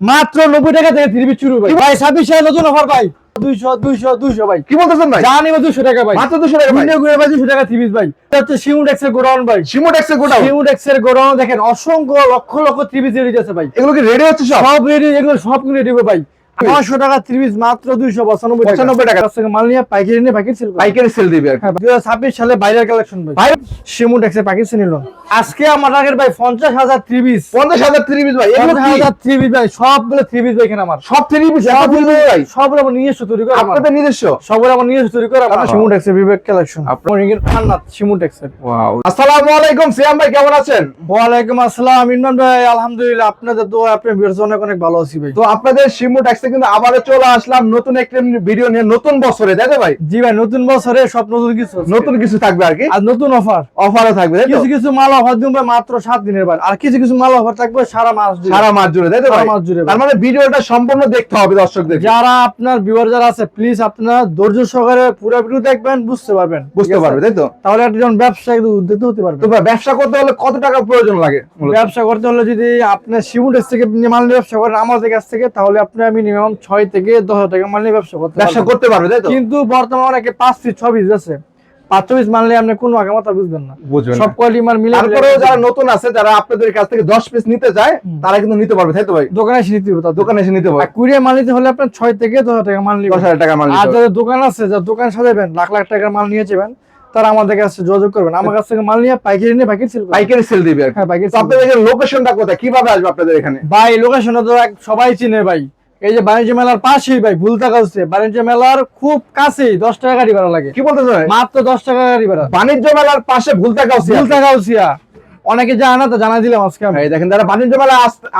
মাত্র নব্বই টাকা থেকে থ্রি পিস শুরু ভাই। ভাই ছাব্বিশ হাজার নতুন অফার ভাই। দুইশো দুইশো দুইশো ভাই। কি বলতেছেন ভাই? দুশো টাকা ভাই। মাত্র 200 টাকা ভাই? ঘুরে ঘুরে ভাই দুশো টাকা থ্রি পিস ভাই। এটা হচ্ছে সিমুড এক্সের গোডাউন ভাই। গোডাউন? দেখেন অসংখ্য lakh lakh three piece ready আছে ভাই। এগুলো কি রেডি হচ্ছে সব? সব রেডি এগুলো সব রেডি ভাই। নশো টাকা থ্রি মাত্র দুইশো পঁচানব্বই 95 টাকা। থেকে মাল নিয়ে পাইকারি নিয়ে পাইকারি সেল পাইকারি সেল দিবে আর কি। হ্যাঁ দুই হাজার ছাব্বিশ সালে বাইরের কালেকশন ভাই ভাই সিমুড পাকিস্তানি নিল। আজকে আমার আগের ভাই পঞ্চাশ হাজার থ্রি পঞ্চাশ হাজার থ্রি ভাই পঞ্চাশ হাজার থ্রি ভাই সবগুলো থ্রি ভাই এখানে আমার। সব ভাই। সবগুলো আমার নিজস্ব তৈরি করা আপনাদের নিজস্ব? সবগুলো আমার নিজস্ব তৈরি করা আমার। সিমুড বিবেক কালেকশন আপনার- আপনার খান্নাত সিমুড এক্সের আসসালামু আলাইকুম সিয়াম ভাই কেমন আছেন? ওয়ালাইকুম আসসালাম ইমরান ভাই আলহামদুলিল্লাহ আপনাদের আপনার অনেক অনেক ভালো আছি ভাই। তো আপনাদের ট্যাক্সে কিন্তু আবারও চলে আসলাম নতুন একটা ভিডিও নিয়ে নতুন বছরে তাই ভাই? জি ভাই নতুন বছরে সব নতুন কিছু নতুন কিছু থাকবে আর কি? আর নতুন অফার অফারও থাকবে কিছু কিছু মাল অফার দিন ভাই মাত্র সাত দিনের বার। আর কিছু কিছু মাল অফার থাকবে সারা মাস জুড়ে। সারা মাস জুড়ে তাই তো সারা ভাই মাস জুড়ে তার মানে ভিডিওটা সম্পূর্ণ দেখতে হবে দর্শকদের। যারা আপনার ভিউয়ার যারা আছে প্লিজ আপনারা ধৈর্য সহকারে পুরো ভিডিও দেখবেন বুঝতে পারবেন। বুঝতে পারবে তাই তো? তাহলে একজন ব্যবসায়ী উদ্যোক্তা হতে পারবে। তো ব্যবসা করতে হলে কত টাকা প্রয়োজন লাগে? ব্যবসা করতে হলে যদি আপনার শিমুটের থেকে আপনি মাল নিয়ে ব্যবসা করেন আমাদের কাছ থেকে তাহলে আপনার মিনিমাম ছয় থেকে দশ হাজার টাকা মাল নিয়ে ব্যবসা করতে ব্যবসা করতে পারবে তাই তো? কিন্তু বর্তমানে অনেকে পাঁচ পিস ছ পিস আছে পাঁচ পিস মানলে আপনি কোনো আগামাতা বুঝবেন না। বুঝবেন সব কোয়ালিটি মাল মিলে তারপরেও যারা নতুন আছে যারা আপনাদের কাছ থেকে দশ পিস নিতে চায় তারা কিন্তু নিতে পারবে তাই তো ভাই? দোকানে এসে নিতে হবে দোকানে এসে নিতে পারবে কুড়িয়ে মাল নিতে হলে আপনার ছয় থেকে দশ হাজার টাকা মাল নিবে দশ হাজার টাকা মাল আর যাদের দোকান আছে যারা দোকান সাজাবেন লাখ লাখ টাকার মাল নিয়ে যাবেন তারা আমাদের কাছে যোগাযোগ করবেন। আমার কাছ থেকে মাল নিয়ে পাইকারি নিয়ে পাইকারি সেল পাইকারি সেল দিবে হ্যাঁ পাইকারি আপনাদের লোকেশনটা কোথায়? কীভাবে আসবে আপনাদের এখানে? ভাই লোকেশনটা তো সবাই চিনে ভাই। এই যে বাণিজ্য মেলার পাশেই ভাই ভুলতা কাছে বাণিজ্য মেলার খুব কাছেই দশ টাকা গাড়ি ভাড়া লাগে। কি বলতে চাই মাত্র দশ টাকা গাড়ি ভাড়া। বাণিজ্য মেলার পাশে ভুলতা কাউসি ভুলতা কাউসিয়া অনেকে জানা না তো জানা দিলাম আজকে আমি। দেখেন যারা বাণিজ্য মেলা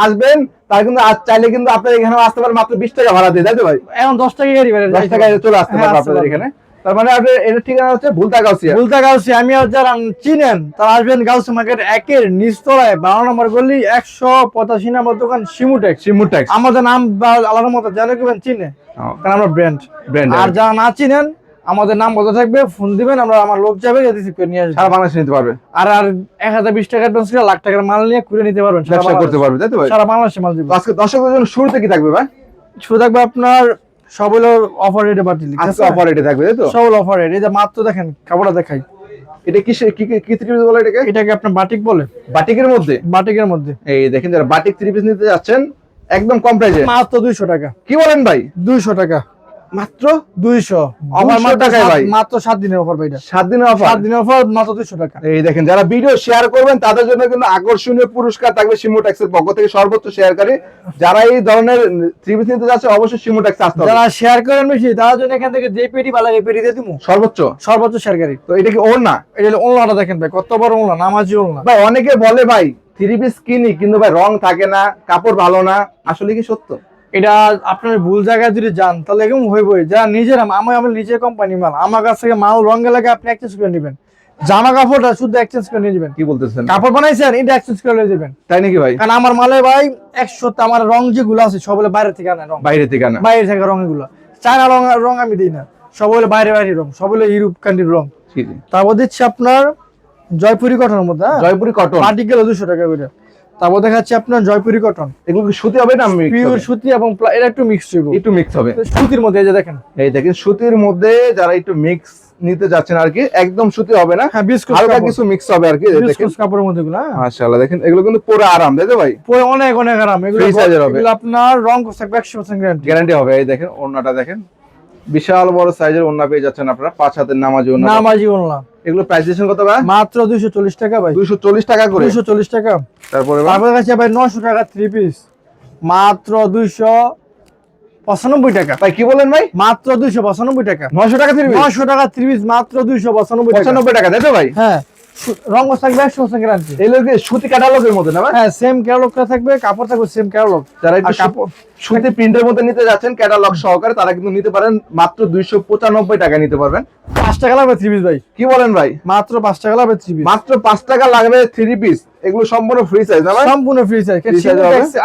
আসবেন তারা কিন্তু আজ চাইলে কিন্তু আপনার এখানে আসতে পারেন মাত্র বিশ টাকা ভাড়া দিয়ে তাই তো ভাই? এখন দশ টাকা গাড়ি ভাড়া দশ টাকায় চলে আসতে পারবেন আপনাদের এখানে। তার মানে আপনার এর ঠিকানা হচ্ছে ভুলতা গাউসিয়া। ভুলতা গাউসিয়া আমি আর যারা চিনেন তারা আসবেন গাউসি মার্কেট একের নিচতলায় বারো নম্বর গলি একশো পঁচাশি নম্বর দোকান সিমুটেক্স সিমুর ট্যাক্স আমাদের নাম আলাদা মতো জানে কেবেন চিনে। কারণ আমরা ব্র্যান্ড ব্র্যান্ড আর যারা না চিনেন আমাদের নাম বলতে থাকবে ফোন দিবেন আমরা আমার লোক যাবে রিসিভ করে নিয়ে আসবে। সারা বাংলাদেশে নিতে পারবে। আর আর এক হাজার বিশ টাকা অ্যাডভান্স করে লাখ টাকার মাল নিয়ে ঘুরে নিতে পারবেন সারা ব্যবসা করতে বাংলাদেশে। পারবে তাই তো ভাই? সারা বাংলাদেশে মাল দিব। আজকে দর্শকদের জন্য শুরুতে কি থাকবে ভাই? শুধু থাকবে আপনার সব হলো অফার রেটে বাড়তি আজকে অফার রেটে থাকবে তাই তো? সব হলো অফার রেট এই যে মাত্র দেখেন কাপড়টা দেখাই। এটা কি কি কি- থ্রি পিস বলে এটাকে? এটাকে আপনার বাটিক বলে। বাটিকের মধ্যে? বাটিকের মধ্যে। এই দেখেন যারা বাটিক থ্রি পিস নিতে যাচ্ছেন একদম কম প্রাইসে মাত্র দুইশো টাকা। কি বলেন ভাই? দুইশো টাকা। মাত্র 200 অফার মাত্র টাকায় ভাই। মাত্র সাত দিনের অফার ভাইটা সাত দিনের অফার সাত দিনের অফার মাত্র দুইশো টাকা। এই দেখেন যারা ভিডিও শেয়ার করবেন তাদের জন্য কিন্তু আকর্ষণীয় পুরস্কার থাকবে পক্ষ থেকে সর্বোচ্চ শেয়ারকারী যারা এই ধরনের পিস নিতে যাচ্ছে অবশ্যই আসতে হবে। যারা শেয়ার করেন বেশি তার জন্য এখান থেকে যে পেটি ভালো এই পেটি দিয়ে দিব সর্বোচ্চ? সর্বোচ্চ শেয়ারকারী তো এটা কি ওর না এটা হলো ওনলাটা দেখেন ভাই কত বড় ওনলা নামাজি ওনলা ভাই অনেকে বলে ভাই থ্রি পিস কিনি কিন্তু ভাই রং থাকে না কাপড় ভালো না। আসলে কি সত্য? এটা আপনার ভুল জায়গায় যদি যান তাহলে এরকম হইবই। যারা নিজের আমি আমার নিজের কোম্পানি মাল। আমার কাছ থেকে মাল রঙে লাগে আপনি এক্সচেঞ্জ করে নেবেন। জামা কাপড়টা শুধু এক্সচেঞ্জ করে নিয়ে যাবেন। কি বলতেছেন? কাপড় বানাইছেন এটা এক্সচেঞ্জ করে নিয়ে যাবেন। তাই নাকি ভাই? কারণ আমার মালে ভাই একশো আমার রং যেগুলো আছে সব হলো বাইরে থেকে আনে রং। বাইরে থেকে না বাইরে থেকে রং এগুলো। চায়না রং রং আমি দিই না। সব হলো বাইরে বাইরে রং সব হলো ইউরোপ কান্ট্রির রং। তারপর দিচ্ছি আপনার জয়পুরি কটনের মধ্যে হ্যাঁ? জয়পুরি কটন পার্টি গেলে দুশো টাকা করে। তারপর দেখাচ্ছি আপনার জয়পুরি কটন এগুলো কি সুতি হবে না পিওর সুতি এবং এটা একটু মিক্স হইব। একটু মিক্স হবে। সুতির মধ্যে এই যে দেখেন। এই দেখেন সুতির মধ্যে যারা একটু মিক্স নিতে যাচ্ছেন আর কি একদম সুতি হবে না। হ্যাঁ বিস্কুট হালকা কিছু মিক্স হবে আর কি দেখেন বিস্কুট কাপড়ের মধ্যে গুলো হ্যাঁ। মাশাআল্লাহ দেখেন এগুলো কিন্তু পুরো আরাম তো ভাই? পরে অনেক অনেক আরাম। এগুলো হবে। এগুলো আপনার রং থাকবে একশো পার্সেন্ট গ্যারান্টি গ্যারান্টি হবে এই দেখেন ওড়নাটা দেখেন। বিশাল বড় সাইজের ওন্না পেয়ে যাচ্ছেন আপনারা পাঁচ হাতের নামাজি ওন্না নামাজি ওন্না এগুলো প্রাইস দিয়েছেন কত ভাই? মাত্র দুইশো চল্লিশ টাকা ভাই। দুইশো চল্লিশ টাকা করে? দুইশো চল্লিশ টাকা। তারপরে আপনার কাছে ভাই 900 টাকা থ্রি পিস মাত্র দুইশো পঁচানব্বই টাকা। ভাই কি বলেন ভাই? মাত্র দুইশো পঁচানব্বই টাকা। 900 টাকা 3 পিস 900 টাকা 3 পিস মাত্র দুইশো পঁচানব্বই টাকা। পঁচানব্বই টাকা তাই তো ভাই? হ্যাঁ। রং থাকবে পার্সেন্ট গ্যারান্টি কি সুতি ক্যাটালগের মধ্যে না হ্যাঁ সেম ক্যারলকটা থাকবে কাপড় থাকবে সেম ক্যারলক যারা একটু কাপড়- সুতি প্রিন্টের মধ্যে নিতে যাচ্ছেন ক্যাটালগ সহকারে তারা কিন্তু নিতে পারেন মাত্র দুইশো পঁচানব্বই টাকা নিতে পারবেন। পাঁচ টাকা লাগবে থ্রি পিস ভাই। কি বলেন ভাই? মাত্র পাঁচ টাকা লাগবে থ্রি পিস মাত্র পাঁচ টাকা লাগবে থ্রি পিস এগুলো সম্পূর্ণ ফ্রি সাইজ না ভাই? সম্পূর্ণ ফ্রি সাইজ?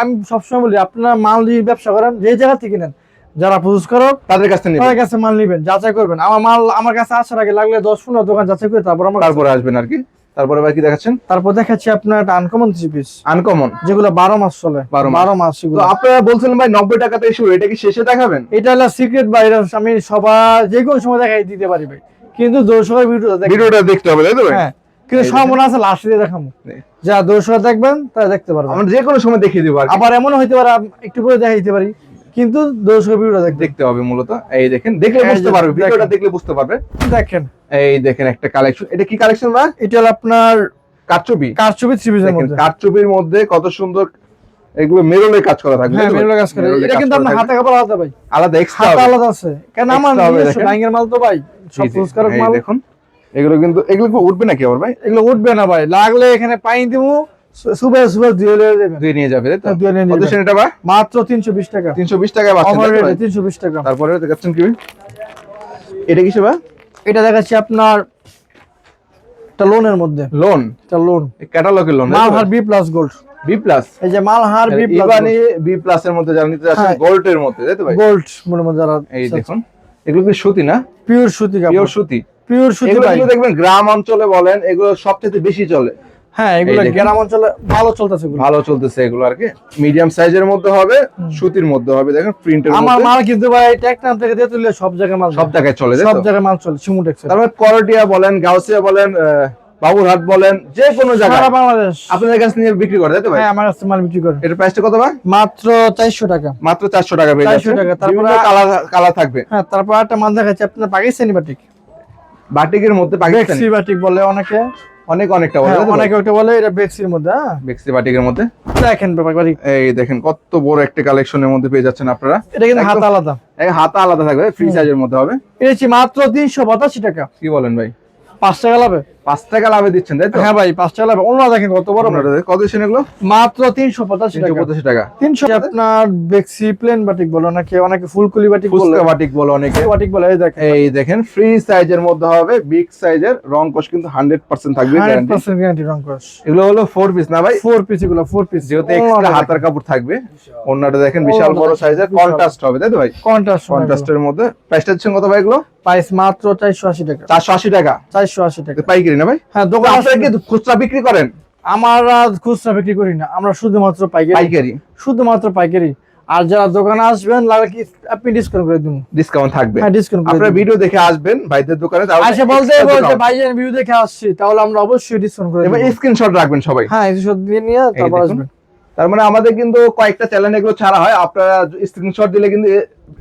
আমি সবসময় বলি আপনারা মাল দিয়ে ব্যবসা করেন যে জায়গা থেকে নেন যারা প্রস্তুত করো তাদের কাছ থেকে তাদের কাছে মাল নিবেন যাচাই করবেন। আমার মাল আমার কাছে আসার আগে লাগলে দশ পনেরো দোকান যাচাই করে তারপর আমার তারপরে আসবেন আর কি। তারপরে ভাই কি দেখাচ্ছেন? তারপর দেখাচ্ছি আপনার একটা আনকমন থ্রি পিস আনকমন যেগুলো বারো মাস চলে। 12 মাস। বারো মাস তো আপনারা বলছিলেন ভাই নব্বই টাকাতে শুরু এটা কি শেষে দেখাবেন? এটা হলো সিক্রেট ভাইরাস আমি সবার যে কোনো সময় দেখাই দিতে পারি ভাই। কিন্তু দর্শকের ভিডিও দেখবেন। ভিডিওটা দেখতে হবে তাই তো ভাই? হ্যাঁ কিন্তু সম্ভাবনা আছে লাস্টে দিয়ে দেখাবো। যা দর্শক দেখবেন তারা দেখতে পারবেন আমরা যে কোনো সময় দেখিয়ে দিব আবার এমনও হইতে পারে একটু করে দেখাই দিতে পারি। কিন্তু দর্শকের ভিডিও দেখবেন দেখতে হবে মূলত। এই দেখেন দেখলে বুঝতে পারবে ভিডিওটা দেখলে বুঝতে পারবে। দেখেন। এই দেখেন একটা কালেকশন এটা কি কালেকশন ভাই? এটা হলো আপনার কারচুপি। কারচুপি থ্রি পিসের মধ্যে। কারচুপির মধ্যে কত সুন্দর এগুলো মেরুলের কাজ করা থাকবে হ্যাঁ? মেরুলা কাজ করে। এটা কিন্তু আপনার হাতে কাপড় আলাদা ভাই। আলাদা এক্সট্রা হাতে আলাদা আছে। কেন আমার নিজস্ব মাল তো ভাই। সব পুরস্কারক মাল। দেখুন। এগুলো কিন্তু এগুলো উঠবে নাকি আবার ভাই? এগুলো উঠবে না ভাই। লাগলে এখানে পানি দিব সুপার সুপার দিয়ে দুই নিয়ে যাবে তাই তো? হ্যাঁ, নিয়ে যাবে। সেটা ভাই মাত্র তিনশো বিশ টাকা। তিনশো বিশ পাচ্ছেন অফার তাই তো? ভাই? রেটে তিনশো বিশ টাকা। তারপরে দেখাচ্ছেন কি এটা কিসে ভাই এটা দেখাচ্ছি আপনার একটা লোনের মধ্যে। লোন একটা lawn ক্যাটালগের lawn Malhar B plus gold B plus এই যে Malhar B plus Ebani B plus এর মধ্যে যারা নিতে হ্যাঁ। গোল্ডের মধ্যে তাই তো ভাই? গোল্ড মনে মনে যারা এই দেখুন এগুলো কি সুতি না? পিওর সুতি পিওর সুতি। পিওর সুতি ভাই। দেখবেন গ্রাম অঞ্চলে বলেন এগুলো সবচেয়ে বেশি চলে। হ্যাঁ এগুলো গ্রাম অঞ্চলে ভালো চলতেছে ভালো চলতেছে এগুলো আর কি। মিডিয়াম সাইজের মধ্যে হবে সুতির মধ্যে হবে দেখেন প্রিন্টের আমার মাল কিন্তু ভাই টেকনাম থেকে দিয়ে তুললে সব জায়গায় মাল সব জায়গায় চলে সব জায়গায় মাল চলে সিমুটেক্স তারপরে করটিয়া বলেন গাউসিয়া বলেন বাবুরহাট বলেন যে কোনো জায়গায়। সারা বাংলাদেশ। আপনাদের কাছে নিয়ে বিক্রি করে তাই তো ভাই? হ্যাঁ আমার কাছে মাল বিক্রি করে। এটার প্রাইসটা কত ভাই? মাত্র চারশো টাকা। মাত্র চারশো টাকা পেয়ে 400 টাকা, তারপরে- কালার কালার থাকবে। হ্যাঁ তারপর একটা মাল দেখাচ্ছি আপনার পাকিস্তানি বাটিক বাটিকের মধ্যে পাকিস্তানি? বাটিক বলে অনেকে। অনেক অনেকটা বলে অনেক তাই অনেকে ওটা বলে এটা বেক্সির মধ্যে হ্যাঁ? বেক্সি বাটিকের মধ্যে। দেখেন ব্যাপার এই দেখেন কত বড় একটা কালেকশনের মধ্যে পেয়ে যাচ্ছেন আপনারা। এটা কিন্তু হাত আলাদা। এই হাতা আলাদা থাকবে ফ্রি সাইজের মধ্যে হবে। এটা মাত্র তিনশো পঁচাশি টাকা। কি বলেন ভাই? পাঁচ টাকা লাভে। পাঁচ টাকা লাভে দিচ্ছেন তাই তো? হ্যাঁ ভাই পাঁচ টাকা লাভে। অন্য দেখেন কত বড় কত দিচ্ছেন এগুলো? মাত্র তিনশো পঁচাশি টাকা। পঁচাশি টাকা। তিনশো আপনার বেক্সি প্লেন বাটিক বলে নাকি অনেকে ফুলকুলি বাটিক ফুচকা বাটিক বলে অনেকে। বাটিক বলে এই দেখেন। এই দেখেন ফ্রি সাইজের মধ্যে হবে বিগ সাইজের রং কোশ কিন্তু হান্ড্রেড পার্সেন্ট থাকবে হান্ড্রেড পার্সেন্ট গ্যারান্টি রং কস। এগুলো হলো ফোর পিস না ভাই? ফোর পিস এগুলো ফোর পিস যেহেতু এক্সট্রা হাতার কাপড় থাকবে। অন্যটা দেখেন বিশাল বড় সাইজের কন্ট্রাস্ট হবে তাই তো ভাই? কন্ট্রাস্ট কন্ট্রাস্টের মধ্যে। প্রাইসটা দিচ্ছেন কত ভাই এগুলো? প্রাইস মাত্র চারশো আশি টাকা। চারশো আশি টাকা। চারশো আশি টাকা। পাইকারি। না ভাই? হ্যাঁ দোকান আপনারা কি খুচরা বিক্রি করেন? আমরা খুচরা বিক্রি করি না আমরা শুধুমাত্র পাইকারি। পাইকারি। শুধুমাত্র পাইকারি। আর যারা দোকানে আসবেন লাগে কি আপনি ডিসকাউন্ট করে দিব? ডিসকাউন্ট থাকবে। হ্যাঁ ডিসকাউন্ট আপনারা ভিডিও দেখে আসবেন ভাইদের দোকানে তাহলে আচ্ছা বলতে বলতে। ভাইজান ভিডিও দেখে আসছি তাহলে আমরা অবশ্যই ডিসকাউন্ট করে এবার স্ক্রিনশট রাখবেন সবাই। হ্যাঁ সব দিয়ে নিয়ে তারপর আসবেন। তার মানে আমাদের কিন্তু কয়েকটা চ্যানেল এগুলো ছাড়া হয় আপনারা স্ক্রিনশট দিলে কিন্তু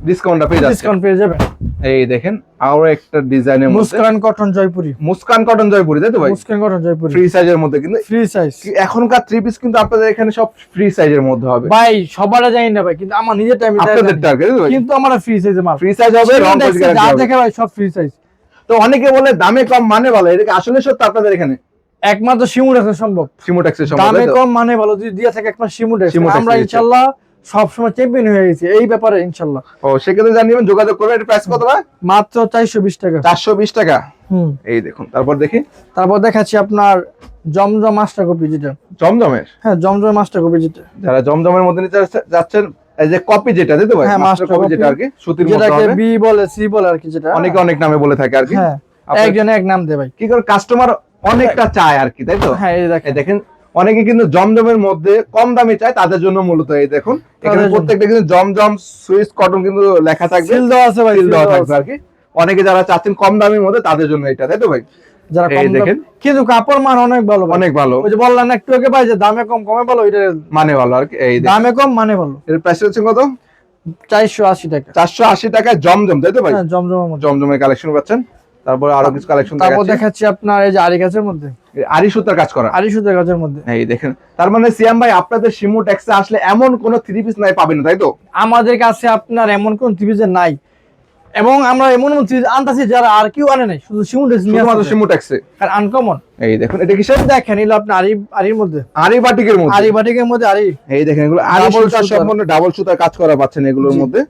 ডিসকাউন্টটা পেয়ে যাচ্ছে ডিসকাউন্ট পেয়ে যাবেন। এই দেখেন আরও একটা ডিজাইনের মধ্যে। মুস্কান কটন জয়পুরি। মুস্কান কটন জয়পুরি তাই তো ভাই? মুস্কান কটন জয়পুরি। ফ্রি সাইজের মধ্যে কিন্তু ফ্রি সাইজ এখনকার থ্রি পিস কিন্তু আপনাদের এখানে সব ফ্রি সাইজের মধ্যে হবে। ভাই সবার জানি না ভাই কিন্তু আমার নিজের টাইমে আপনাদের টার্গেট ভাই? কিন্তু আমার ফ্রি সাইজে মাল। ফ্রি সাইজ হবে রং যা দেখে ভাই সব ফ্রি সাইজ তো অনেকে বলে দামে কম মানে ভালো এটা আসলে সত্য আপনাদের এখানে? একমাত্র সিমু রাখা সম্ভব। সিমোটেক্সের সম্ভব দামে কম মানে ভালো যদি দিয়ে থাকে একমাত্র সিমু রাখা আমরা ইনশাআল্লাহ সব সময় চ্যাম্পিয়ন হয়ে গেছি এই ব্যাপারে ইনশাআল্লাহ ও সেক্ষেত্রে জানিবেন যোগাযোগ করবেন এটা প্রাইস কত ভাই? মাত্র চারশো বিশ টাকা। চারশো বিশ টাকা? হুম। এই দেখুন তারপর দেখি। তারপর দেখাচ্ছি আপনার জমজম মাস্টার কপি যেটা। জমজমের? হ্যাঁ জমজম মাস্টার কপি যেটা। যারা জমজমের মধ্যে নিতে যাচ্ছে- যাচ্ছেন এই যে কপি যেটা তাই তো ভাই? হ্যাঁ, মাস্টার কপি যেটা আর কি সুতির মধ্যে যেটাকে বি বলে সি বলে আর কি যেটা। অনেকে অনেক নামে বলে থাকে আর কি। হ্যাঁ একজন এক নাম দে ভাই। কি করে? কাস্টমার অনেকটা চায় আর কি তাই তো? হ্যাঁ দেখেন অনেকে কিন্তু জমজমের মধ্যে কম দামে চায় তাদের জন্য মূলত এই দেখুন। এখানে প্রত্যেকটা কিন্তু জমজম সুইস কটন কিন্তু লেখা থাকবে। সিল দেওয়া আছে ভাই সিল দেওয়া থাকবে আর কি অনেকে যারা চাচ্ছেন কম দামের মধ্যে তাদের জন্য এটা তাই তো ভাই? যারা কম দেখেন। কিন্তু কাপড় মান অনেক ভালো অনেক ভালো। ওই যে বললাম না একটু আগে ভাই যে দামে কম কমে ভালো ওইটা মানে ভালো আর কি এই দামে কম মানে ভালো। এর প্রাইস হচ্ছে কত? চারশো আশি টাকা। চারশো আশি টাকায় জমজম তাই তো ভাই? হ্যাঁ জমজমের মধ্যে। জমজমের কালেকশন পাচ্ছেন? তারপর আরও কিছু কালেকশন তারপর দেখাচ্ছি। আপনার এই যে আরি গাছের মধ্যে। আরি সুতার কাজ করা। আরি সুতার গাছের মধ্যে। এই দেখেন। তার মানে সিয়াম ভাই আপনাদের শিমু ট্যাক্সে আসলে এমন কোন থ্রি পিস নাই পাবেন তাই তো? আমাদের কাছে আপনার এমন কোন ত্রিভুজের নাই। এবং আমরা এমন এমন ত্রিভুজ আনতাছি যারা আর কেউ আনে নাই শুধু সিমুন শুধুমাত্র শিমু ট্যাক্সে আর আনকমন এই দেখুন এটা কিসের? দেখেন এগুলো আপনি আরি আরির মধ্যে। আরি বাটিকের মধ্যে। আরি বাটিকের মধ্যে আরি এই দেখেন এগুলো আরি সুতার। সম্পূর্ণ ডাবল সুতার কাজ করা পাচ্ছেন এগুলোর মধ্যে।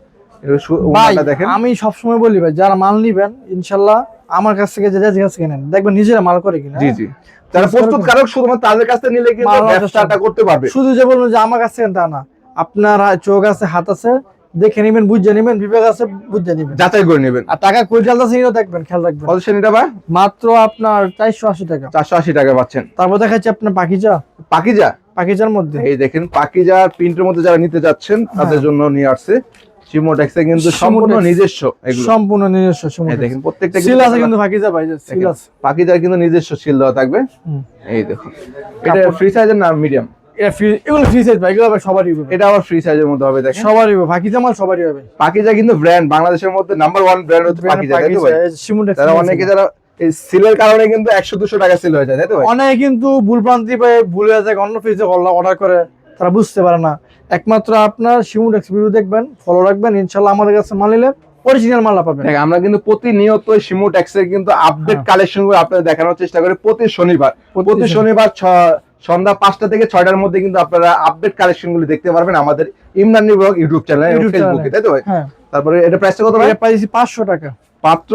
দেখেন। আমি সবসময় বলি ভাই যারা মাল নিবেন ইনশাল্লাহ আমার কাছ থেকে যে যে কাছ থেকে নেন দেখবেন নিজেরা মাল করে কিনা জি জি। যারা প্রস্তুত কারক শুধুমাত্র তাদের কাছ থেকে নিলে কিন্তু ব্যবসাটা করতে পারবে। শুধু যে বলবেন যে আমার কাছ থেকে তা না আপনার চোখ আছে হাত আছে দেখে নেবেন বুঝে নেবেন বিবেক আছে বুঝে নেবেন। যাচাই করে নেবেন। আর টাকা কই এটাও দেখবেন খেয়াল রাখবেন। কত ভাই? মাত্র আপনার চারশো আশি টাকা। চারশো আশি টাকা পাচ্ছেন। তারপর দেখাচ্ছি আপনার পাখিজা পাকিজা পাখিজার মধ্যে। এই দেখেন পাকিজার প্রিন্টের মধ্যে যারা নিতে যাচ্ছেন তাদের হ্যাঁ। জন্য নিয়ে আসছে। সিমোটেক্সে কিন্তু সম্পূর্ণ নিজস্ব এগুলো। সম্পূর্ণ নিজস্ব দেখেন প্রত্যেকটা সিল আছে কিন্তু ভাই যে সিল আছে। পাকিজার কিন্তু নিজস্ব সিল দেওয়া থাকবে। এই দেখুন এটা ফ্রি সাইজের না মিডিয়াম এটা এগুলো ফ্রি সাইজ ভাই এগুলো সবারই হবে। এটা আবার ফ্রি সাইজের মধ্যে হবে দেখেন। সবারই হবে পাখিজা মাল সবারই হবে। পাকিজা কিন্তু ব্র্যান্ড বাংলাদেশের মধ্যে নাম্বার ওয়ান ব্র্যান্ড হচ্ছে পাকিজা তাই তো ভাই? সিমুন্ডেক্স তারা অনেকে যারা সিলের কারণে কিন্তু একশো দুশো টাকা সিল হয়ে যায় তাই তো অনেকে কিন্তু ভুল প্রান্তি পায় ভুল হয়ে যায় অন্য পেজে অর্ডার করে তারা বুঝতে পারে না। একমাত্র আপনার শিমুডেক্স ভিডিও দেখবেন ফলো রাখবেন ইনশাল্লাহ আমাদের কাছে মাল নিলে অরিজিনাল মাল পাবেন। আমরা কিন্তু প্রতিনিয়ত শিমুটেক্সের কিন্তু আপডেট কালেকশন হ্যাঁ। গুলো আপনাদের দেখানোর চেষ্টা করি প্রতি শনিবার। প্রতি শনিবার সন্ধ্যা পাঁচটা থেকে ছয়টার মধ্যে কিন্তু আপনারা আপডেট কালেকশনগুলো দেখতে পারবেন আমাদের ইমরানি ব্লগ ইউটিউব চ্যানেল ফেসবুকে তাই তো হ্যাঁ। তারপরে এটা প্রাইসটা কত ভাই? প্রাইস পাঁচশো টাকা। পাত্র?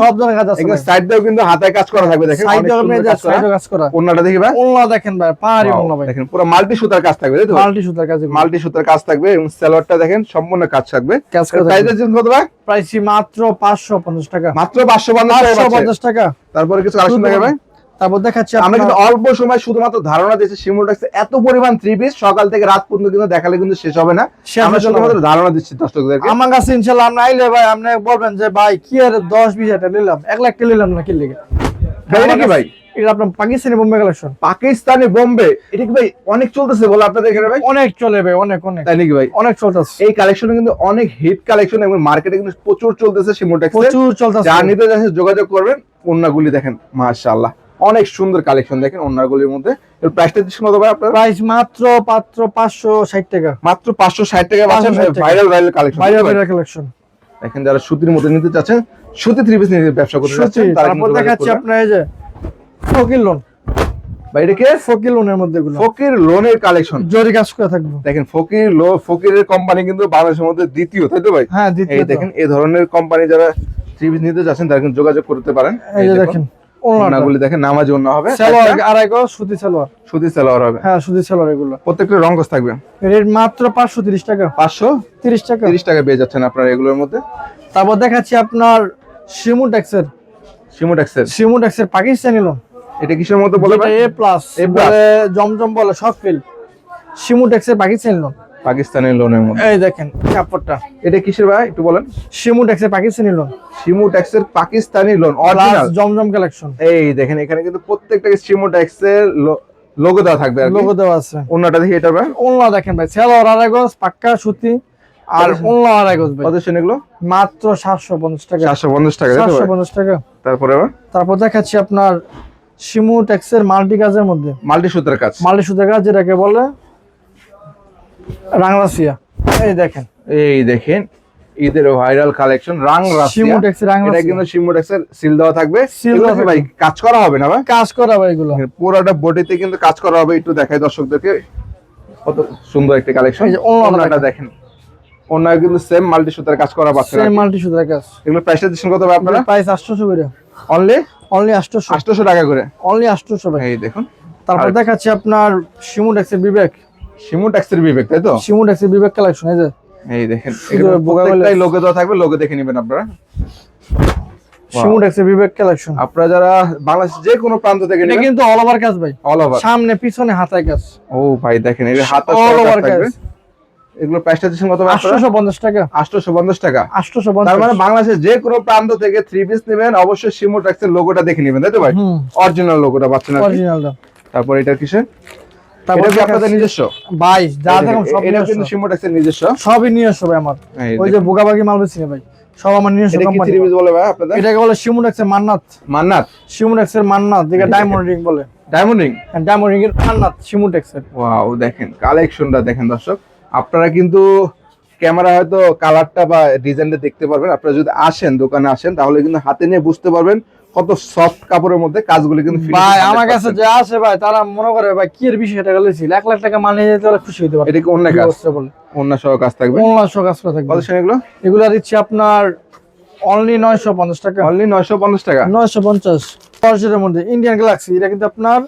সব ধরনের কাজ আছে কিন্তু হাতে কাজ করা থাকবে কাজ করা। দেখেন ভাই দেখেন পুরো মাল্টি সুতার কাজ থাকবে মাল্টি সুতার মাল্টি সুতার কাজ থাকবে সম্পূর্ণ কাজ থাকবে। কাজ প্রাইস থাকবে। কত ভাই? প্রাইসি মাত্র টাকা। মাত্র টাকা তারপরে কিছু কালেকশন থাকে ভাই? তারপর দেখাচ্ছি আমরা কিন্তু অল্প সময় শুধুমাত্র ধারণা দিচ্ছি এত পরিমাণ থ্রি পিস সকাল থেকে রাত পর্যন্ত কিন্তু দেখালে কিন্তু শেষ হবে না। আমরা শুধুমাত্র ধারণা দিচ্ছি দর্শকদেরকে। আমার কাছে আপনি আইলে ভাই আপনি বলবেন যে ভাই কি আর দশ বিশ হাজার নিলাম? এক লাখ নিলাম না কি লেগে? ভাই, এটা কি ভাই? এটা আপনার পাকিস্তানি বোম্বে কালেকশন। পাকিস্তানি বোম্বে? এটা কি ভাই অনেক চলতেছে বলে আপনাদের এখানে ভাই? অনেক চলে ভাই অনেক অনেক। তাই নাকি ভাই? অনেক চলতেছে। এই কালেকশন কিন্তু অনেক হিট কালেকশন এবং মার্কেটে কিন্তু প্রচুর চলতেছে শিমুলটাক্সে প্রচুর চলতেছে। যা নিতে যাচ্ছে যোগাযোগ করবেন ওন্নাগুলি দেখেন মাশাআল্লাহ। অনেক সুন্দর কালেকশন দেখেন ওন্নাগুলির মধ্যে। এর প্রাইসটা দিচ্ছেন কত ভাই আপনারা? প্রাইস মাত্র মাত্র পাঁচশো ষাট টাকা। মাত্র পাঁচশো ষাট টাকা পাচ্ছেন 560 টাকা। Viral viral collection. কালেকশন। দেখেন যারা সুতির মধ্যে নিতে চাচ্ছেন সুতি থ্রি পিস নিয়ে ব্যবসা করতে সত্যি তারপর দেখাচ্ছি আপনার এই যে ফকির লোন ফকির লোনের মধ্যে ফকির লোনের কালেকশন জরি কাজ করে থাকব। দেখেন ফকির লো ফকিরের কোম্পানি কিন্তু বাংলাদেশের মধ্যে দ্বিতীয় তাই তো ভাই? হ্যাঁ দ্বিতীয় এই দেখেন এই ধরনের কোম্পানি যারা থ্রি পিস নিতে চাচ্ছেন তারা কিন্তু যোগাযোগ করতে পারেন। এই দেখেন ওনাগুলি দেখেন নামাজি ওনা হবে। সালোয়ার আড়াই গজ সুতি সালোয়ার। সুতি সালোয়ার হবে। হ্যাঁ সুতি সালোয়ার এগুলো। প্রত্যেকটা রঙ্গস থাকবে? রেট মাত্র পাঁচশো তিরিশ টাকা। পাঁচশো? তিরিশ টাকা। তিরিশ টাকা পেয়ে যাচ্ছেন আপনারা এগুলোর মধ্যে। তারপর দেখাচ্ছি আপনার এক্সেল শিমু ট্যাক্সের পাকিস্তানি লোন এটা কিসের মধ্যে বলে ভাই? A plus plus। বলে জমজম বলে সব ফিল শিমু ট্যাক্সের পাকিস্তানি লোন পাকিস্তানি লোনের মধ্যে। এই দেখেন কাপড়টা। এটা কিসের ভাই? একটু বলেন। শিমু ট্যাক্সের পাকিস্তানি লোন সিমু ট্যাক্সের পাকিস্তানি লোন অরিজিনাল জমজম কালেকশন এই দেখেন এখানে কিন্তু প্রত্যেকটা সিমু ট্যাক্সের লোগো দেওয়া থাকবে আর লোগো দেওয়া আছে। অন্যটা দেখি এটা ভাই। ওনলা দেখেন ভাই। আড়াই গজ পাক্কা সুতি। আর কত? আড়াই গজ কত শুনে এগুলো? মাত্র সাতশো পঞ্চাশ টাকা। চারশো পঞ্চাশ টাকা তাই তো সাতশো ভাই? পঞ্চাশ টাকা। তারপরে তারপর দেখাচ্ছি আপনার শিমু ট্যাক্সের মাল্টি কাজের মধ্যে। মাল্টি সুতার কাজ। মাল্টি সুতার কাজ যেটাকে বলে রাংরাসিয়া এই দেখেন। এই দেখেন ঈদের ভাইরাল কালেকশন রাং এটা কিন্তু সিমু ট্যাক্সের সিল দেওয়া থাকবে। দেওয়া ভাই কাজ করা হবে না ভাই? কাজ করা ভাই এগুলো। পুরোটা বডিতে কিন্তু কাজ করা হবে একটু দেখাই দর্শকদেরকে। কত সুন্দর একটা কালেকশন। ওনাটা দেখেন। ওনার কিন্তু সেম মাল্টি সুতার কাজ করা পাচ্ছেন সেম মাল্টি সুতার কাজ। এগুলো প্রাইসটা দিচ্ছেন কত ভাই আপনারা? প্রাইস আটশোশো করে। অনলি অনলি আটশোশো। আটশোশো টাকা করে। অনলি আটশোশো ভাই। এই দেখুন। তারপর দেখাচ্ছি আপনার শিমু ট্যাক্সের বিবেক। সিমু ট্যাক্সের বিবেক তাই তো? শিমু ট্যাক্সের বিবেক কালেকশন এই যে। এই দেখেন প্রত্যেকটাই লোগো দেওয়া থাকবে লোগো দেখে নেবেন আপনারা। শিমু ট্যাক্সের বিবেক কালেকশন আপনারা যারা বাংলাদেশ যে কোনো প্রান্ত থেকে এটা কিন্তু অল ওভার কাজ ভাই। অল ওভার সামনে পিছনে হাতায় কাজ। ও ভাই দেখেন হাত কাজ। এগুলো প্রাইসটা দিচ্ছেন কত ভাই আপনারা? আটশোশো পঞ্চাশ টাকা। আটশোশো পঞ্চাশ টাকা। আটশোশো তার মানে বাংলাদেশের যে কোনো প্রান্ত থেকে থ্রি পিস নেবেন অবশ্যই সিমো ট্যাক্সের লোগোটা দেখে নেবেন তাই তো ভাই? অরিজিনাল লোগোটা পাচ্ছেন অরিজিনালটা তারপর এটা কিসের? তারপর কি আপনাদের নিজস্ব? ভাই যা দেখুন সব এটা কিন্তু সিমো ট্যাক্সের নিজস্ব। সবই নিয়ে আসবে আমার। ওই যে। বোগাবাগি মাল ভাই। সব আমার নিজস্ব এটা কি কোম্পানি থ্রি পিস বলে ভাই আপনাদের? এটাকে বলে মান্নাত। মান্নাত? যেটা ডায়মন্ড রিং বলে। ডায়মন্ড রিং ডায়মন্ড রিং এর মান্নাত এক্সের ওয়াও দেখেন কালেকশনটা দেখেন দর্শক। আপনারা কিন্তু ক্যামেরা হয়তো কালারটা বা ডিজাইনটা দেখতে পারবেন। আপনারা যদি আসেন দোকানে আসেন তাহলে কিন্তু হাতে নিয়ে বুঝতে পারবেন কত সফট কাপড়ের মধ্যে কাজগুলো কিন্তু ভাই আমার কাছে 100% যে আছে ভাই তারা মনে করে ভাই কি এর বিষয় টাকা লইছিল এক লাখ টাকা মাল নিয়ে যেতে হলে খুশি হইতে পারে এটা কি অন্য কাজ? বলে অন্য সহ কাজ থাকবে? অন্য সহ কাজ করে থাকবে। কত এগুলো? এগুলো দিচ্ছি আপনার অনলি নয়শো পঞ্চাশ টাকা। অনলি নয়শো পঞ্চাশ টাকা? নয়শো পঞ্চাশ। পঞ্চাশের মধ্যে। ইন্ডিয়ান গ্যালাক্সি এটা কিন্তু আপনার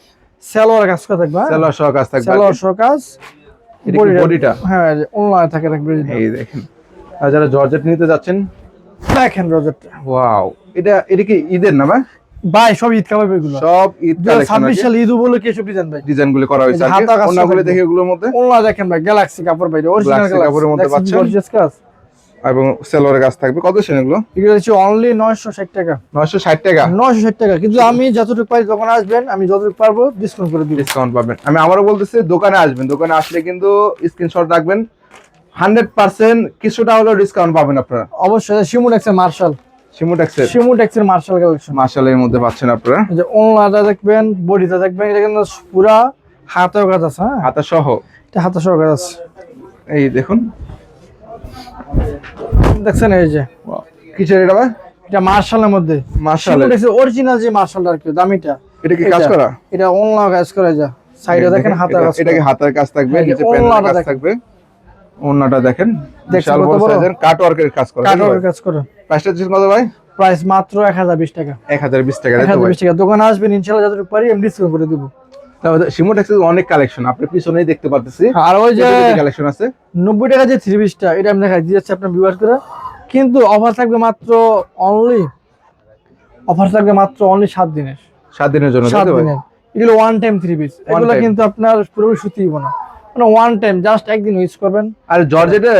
সেলোয়ার কাজ করে থাকবে হ্যাঁ? সেলোয়ার সহ কাজ থাকবে। সেলোয়ার সহ কাজ। বডিটা- হ্যাঁ অনলাইন থাকে থাকবে এই দেখেন। আর যারা জর্জেট নিতে যাচ্ছেন? দেখেন রোজেরটা ওয়াও। এটা এটা কি ঈদের না ভাই ভাই সব ঈদ কাবাব এগুলো। সব ঈদ সাল ঈদ বলে কি সব ডিজাইন ভাই। ডিজাইনগুলো করা হয়েছে। দেখে এগুলোর মধ্যে। অনলাইন দেখেন ভাই গ্যালাক্সি কাপড় ভাই অরিজিনাল কাপড়ের মধ্যে পাচ্ছেন। গর্জিয়াস কাজ। এবং সেলোয়ারের কাজ থাকবে। কত সেন এগুলো? এগুলো হচ্ছে অনলি নয়শো ষাট টাকা। নয়শো ষাট টাকা? নয়শো ষাট টাকা। কিন্তু আমি যতটুকু পাই যখন আসবেন আমি যতটুকু পারব ডিসকাউন্ট করে দিব ডিসকাউন্ট পাবেন। আমি আবারও বলতেছি দোকানে আসবেন। দোকানে আসলে কিন্তু স্ক্রিনশট রাখবেন। হান্ড্রেড পার্সেন্ট কিছুটা হলেও ডিসকাউন্ট পাবেন আপনারা। অবশ্যই শিমু ট্যাক্সের মার্শাল শিমু ট্যাক্সের মার্শাল কালেকশন মার্শালের মধ্যে পাচ্ছেন আপনারা। যে অনলাইনটা দেখবেন বডিটা দেখবেন এটা কিন্তু পুরা হাতেও কাজ আছে হ্যাঁ? হাতা সহ এটা হাতে সহ কাজ আছে। এই দেখুন। দেখছেন এই যে। কিসের এটা ভাই? এটা মার্শালের মধ্যে। মার্শাল অরিজিনাল যে মার্শালটা আর কি দামিটা। এটা কি কাজ করা? এটা অনলাইন কাজ করে যা সাইডে দেখেন হাতে এটা- কাজ এটা কি হাতের কাজ থাকবে? নিচে ওড়নাটা কাজ। থাকবে? ওন্নাটা দেখেন বিশাল বড়? সাইজের কাট ওয়ার্কের কাজ করা কাঠের কাজ করে। প্রাইসটা দিচ্ছেন কত ভাই? প্রাইস মাত্র এক হাজার বিশ টাকা। এক হাজার বিশ টাকা এক তাই তো হাজার ভাই? বিশ টাকা। দোকানে আসবেন ইনশাল্লাহ যতটুকু পারি আমি ডিসকাউন্ট করে দিব। তারপরে ট্যাক্সের অনেক কালেকশন আপনি পিছনেই দেখতে পারতেছি। আর ওই যে কালেকশন আছে। নব্বই টাকা যে থ্রি পিসটা এটা আমি দেখাই দিয়েছি আপনার বিভাগ করে। কিন্তু অফার থাকবে মাত্র অনলি অফার থাকবে মাত্র অনলি সাত দিনের। সাত দিনের জন্য তাই সাত তো ভাই? দিনের। এগুলো ওয়ান টাইম থ্রি পিস এগুলো কিন্তু আপনার পুরোপুরি সুতি দিব না। মানে ওয়ান টাইম জাস্ট একদিন ইউজ করবেন। আর জর্জেটে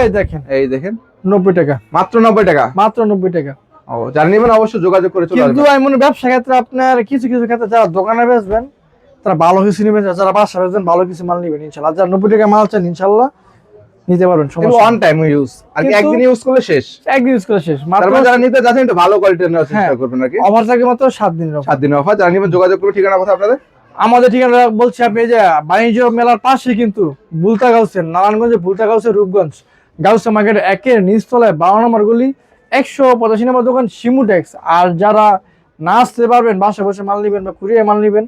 এই দেখেন। এই দেখেন। নব্বই টাকা। মাত্র নব্বই টাকা? মাত্র নব্বই টাকা। ও যারা নেবেন অবশ্যই যোগাযোগ করে চলে কিন্তু আমি মনে ব্যবসা ক্ষেত্রে আপনার কিছু কিছু ক্ষেত্রে যারা দোকানে বেচবেন তারা ভালো কিছু নেবেন যারা বাসা বেচবেন ভালো কিছু মাল নেবেন ইনশাল্লাহ। যারা নব্বই টাকা মাল চান ইনশাল্লাহ নিতে পারবেন সমস্যা টাইম ইউজ আর একদিন ইউজ করলে শেষ। একদিন ইউজ করে শেষ। মাত্র যারা নিতে যাচ্ছেন একটু ভালো কোয়ালিটির নেওয়ার চেষ্টা হ্যাঁ। করবেন নাকি? অফার থাকে মাত্র দিনের দিনের অফার যারা নেবেন যোগাযোগ ঠিকানা কথা আপনাদের? আমাদের ঠিকানা বলছি আপনি যে বাণিজ্য মেলার পাশে কিন্তু বুলতা গাউসের নারায়ণগঞ্জে বুলতা গাউসের রূপগঞ্জ। গাউসা মার্কেট একের নিচতলায় বারো নম্বর গলি একশো পঁচাশি নম্বর দোকান শিমুটেক্স আর যারা না আসতে পারবেন বাসা বসে মাল নেবেন বা কুড়িয়ে মাল নেবেন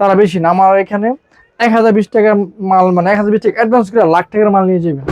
তারা বেশি না, আমার এখানে এক হাজার বিশ মাল মানে এক হাজার বিশ টাকা অ্যাডভান্স করে লাখ টাকার মাল নিয়ে যাবেন